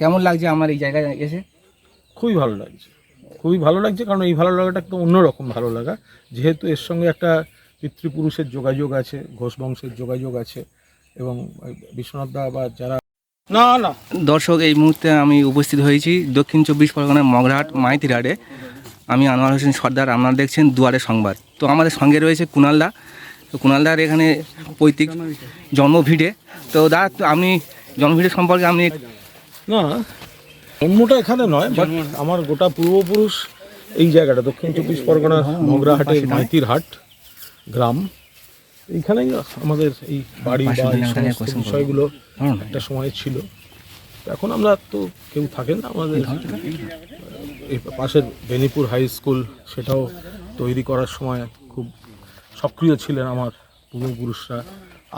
কেমন লাগছে আমার এই জায়গায় এসে? খুবই ভালো লাগছে। খুবই ভালো লাগছে কারণ এই ভালো লাগাটা একটা অন্যরকম ভালো লাগা। যেহেতু এর সঙ্গে একটা পিতৃপুরুষের যোগাযোগ আছে ঘোষ বংশের যোগাযোগ আছে এবং বিশ্বনাথ দা বা যারা না না। দর্শক এই মুহূর্তে আমি উপস্থিত হয়েছি দক্ষিণ চব্বিশ পরগনার মগরাহাট মাইতিরাটে আমি আনোয়ার হোসেন সর্দার আপনারা দেখছেন দুয়ারে সংবাদ। তো আমাদের সঙ্গে রয়েছে কুণালদা তো কুণালদার এখানে পৈতৃক জন্মভিড়ে তো দা তো আপনি জন্মভিটে সম্পর্কে আপনি না জন্মটা এখানে নয় বাট আমার গোটা পূর্বপুরুষ এই জায়গাটা দক্ষিণ চব্বিশ পরগনার মগরাহাটের মাইতির হাট গ্রাম এইখানেই আমাদের এই বাড়ি বা এই সমস্ত বিষয়গুলো একটা সময় ছিল। এখন আমরা তো কেউ থাকেন না আমাদের। এই পাশের বেনিপুর হাই স্কুল সেটাও তৈরি করার সময় খুব সক্রিয় ছিলেন আমার পূর্বপুরুষরা।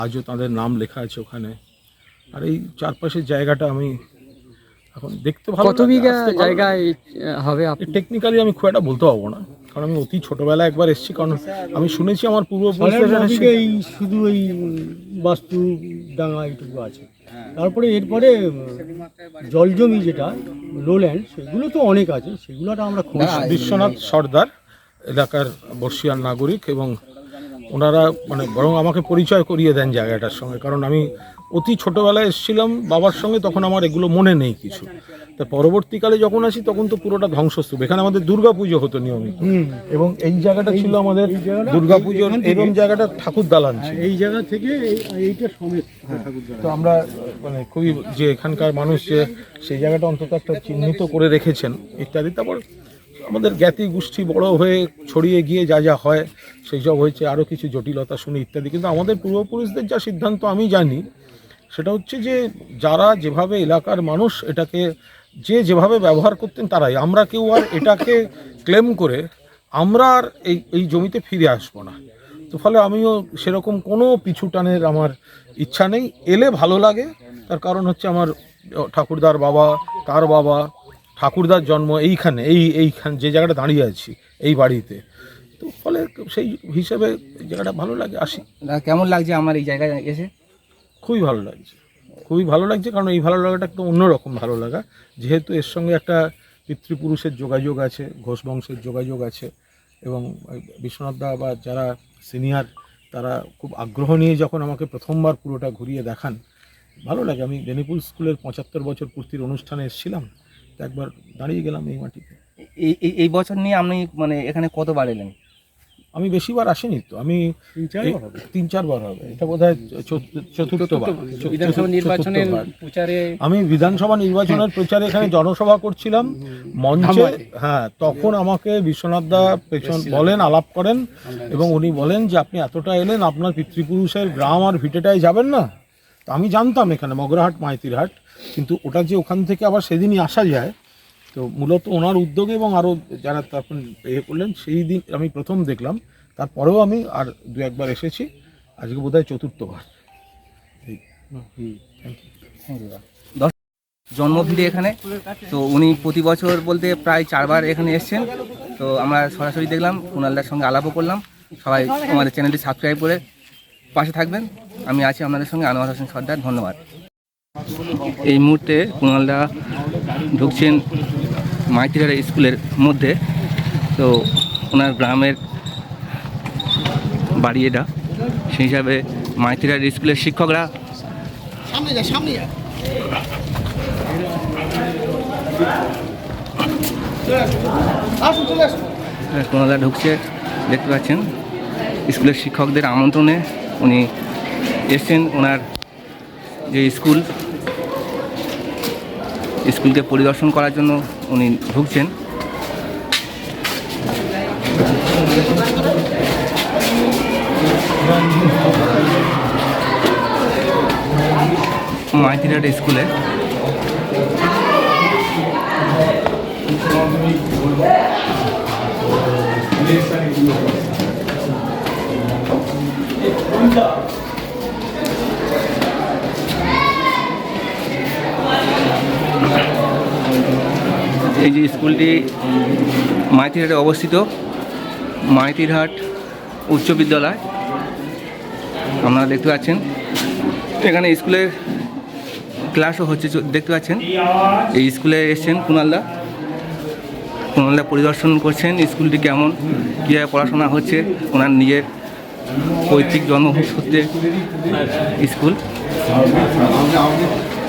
আজও তাদের নাম লেখা আছে ওখানে। আর এই চারপাশের জায়গাটা আমি এখন দেখতে ভালো কত বিঘা জায়গায় হবে টেকনিক্যালি আমি খুব একটা বলতে পারব না কারণ আমি অতি ছোটবেলায় একবার এসেছি কারণ আমি শুনেছি আমার পূর্বপুরুষরা এই শুধু এই বাস্তু ডাঙা এইটুকু আছে। তারপরে এরপরে জলজমি যেটা লোল্যান্ড সেগুলো তো অনেক আছে সেগুলোটা আমরা খুব বিশ্বনাথ সর্দার এলাকার বর্ষিয়ান নাগরিক এবং ওনারা মানে বরং আমাকে পরিচয় করিয়ে দেন জায়গাটার সঙ্গে কারণ আমি অতি ছোটবেলায় এসেছিলাম বাবার সঙ্গে তখন আমার এগুলো মনে নেই কিছু। তা পরবর্তীকালে যখন আসি তখন তো পুরোটা ধ্বংসস্তূপ। এখানে আমাদের দুর্গা পুজো হতো নিয়মিত। এবং এই জায়গাটা ছিল আমাদের দুর্গা পুজোর এরম জায়গাটা ঠাকুর দালান ছিল। এই জায়গা থেকে এইটা সমেত তো আমরা মানে খুবই যে এখানকার মানুষ যে সেই জায়গাটা অন্তত একটা চিহ্নিত করে রেখেছেন ইত্যাদি। তারপর আমাদের জ্ঞাতি গোষ্ঠী বড় হয়ে ছড়িয়ে গিয়ে যা যা হয় সেই সব হয়েছে। আরও কিছু জটিলতা শুনি ইত্যাদি। কিন্তু আমাদের পূর্বপুরুষদের যা সিদ্ধান্ত আমি জানি সেটা হচ্ছে যে যারা যেভাবে এলাকার মানুষ এটাকে যে যেভাবে ব্যবহার করতেন তারাই। আমরা কেউ আর এটাকে ক্লেম করে আমরা আর এই এই জমিতে ফিরে আসব না। তো ফলে আমিও সেরকম কোনো পিছু টানের আমার ইচ্ছা নেই। এলে ভালো লাগে, তার কারণ হচ্ছে আমার ঠাকুরদার বাবা, তার বাবা, ঠাকুরদার জন্ম এইখানে, এই, এইখান, যে জায়গাটা দাঁড়িয়ে আছি, এই বাড়িতে। তো ফলে সেই হিসেবে জায়গাটা ভালো লাগে, আসি। কেমন লাগছে আমার এই জায়গায় এসে? খুবই ভালো লাগছে। খুবই ভালো লাগছে কারণ এই ভালো লাগাটা একটা অন্যরকম ভালো লাগা। যেহেতু এর সঙ্গে একটা পিতৃপুরুষের যোগাযোগ আছে, ঘোষ বংশের যোগাযোগ আছে এবং ওই বিশ্বনাথ দা বা যারা সিনিয়র তারা খুব আগ্রহ নিয়ে যখন আমাকে প্রথমবার পুরোটা ঘুরিয়ে দেখান, ভালো লাগে। আমি বেনিপুল স্কুলের পঁচাত্তর বছর পূর্তির অনুষ্ঠানে এসেছিলাম একবার দাঁড়িয়ে গেলাম এই মাটিতে। এই এই- এই বছর নিয়ে আপনি মানে এখানে কতবার এলেন? আমি বেশিবার আসিনি তো আমি তিন চারবার হবে। তিন চারবার হবে এটা বোধ হয় চতুর্থবার। আমি বিধানসভা নির্বাচনের প্রচারে এখানে জনসভা করছিলাম মঞ্চে হ্যাঁ তখন আমাকে বিশ্বনাথ দা পেছন বলেন আলাপ করেন এবং উনি বলেন যে আপনি এতটা এলেন আপনার পিতৃপুরুষের গ্রাম আর ভিটেটায় যাবেন না? তো আমি জানতাম এখানে মগরাহাট মাইতিরহাট কিন্তু ওটা যে ওখান থেকে আবার সেদিনই আসা যায় তো মূলত ওনার উদ্যোগে এবং আরও যারা তখন এ করলেন, সেই দিন আমি প্রথম দেখলাম, তারপরেও আমি আর দু একবার এসেছি, আজকে বোধহয় চতুর্থবার। দশ জন্মভিটে এখানে, তো উনি প্রতি বছর বলতে প্রায় চারবার এখানে এসছেন, তো আমরা সরাসরি দেখলাম, কুণালদার সঙ্গে আলাপও করলাম, সবাই আমাদের চ্যানেলটি সাবস্ক্রাইব করে পাশে থাকবেন। আমি আছি আপনাদের সঙ্গে, আনোয়ার হোসেন সর্দার, ধন্যবাদ। এই মুহূর্তে কুণালদা ঢুকছেন মাইতিরার স্কুলের মধ্যে। তো ওনার গ্রামের বাড়ি এটা। সেই হিসাবে মাইতিরার স্কুলের শিক্ষকরা কোনাদা ঢুকছে দেখতে পাচ্ছেন? স্কুলের শিক্ষকদের আমন্ত্রণে উনি এসছেন ওনার যে স্কুল স্কুলকে পরিদর্শন করার জন্য উনি ঢুকছেন। মাইতিরাট স্কুলে। এই যে স্কুলটি মাইতিরহাটে অবস্থিত, মাইতিরহাট উচ্চ বিদ্যালয়। আপনারা দেখতে পাচ্ছেন, এখানে স্কুলের ক্লাসও হচ্ছে দেখতে পাচ্ছেন। এই স্কুলে এসছেন কুণালদা কুণালদা পরিদর্শন করছেন, স্কুলটি কেমন, কীভাবে পড়াশোনা হচ্ছে, ওনার নিজের পৈতৃক জন্মসূত্রে স্কুল।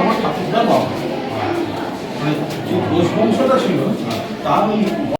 আমার ঠাকুরদার বাবা। মানে যে বংশটা ছিল তার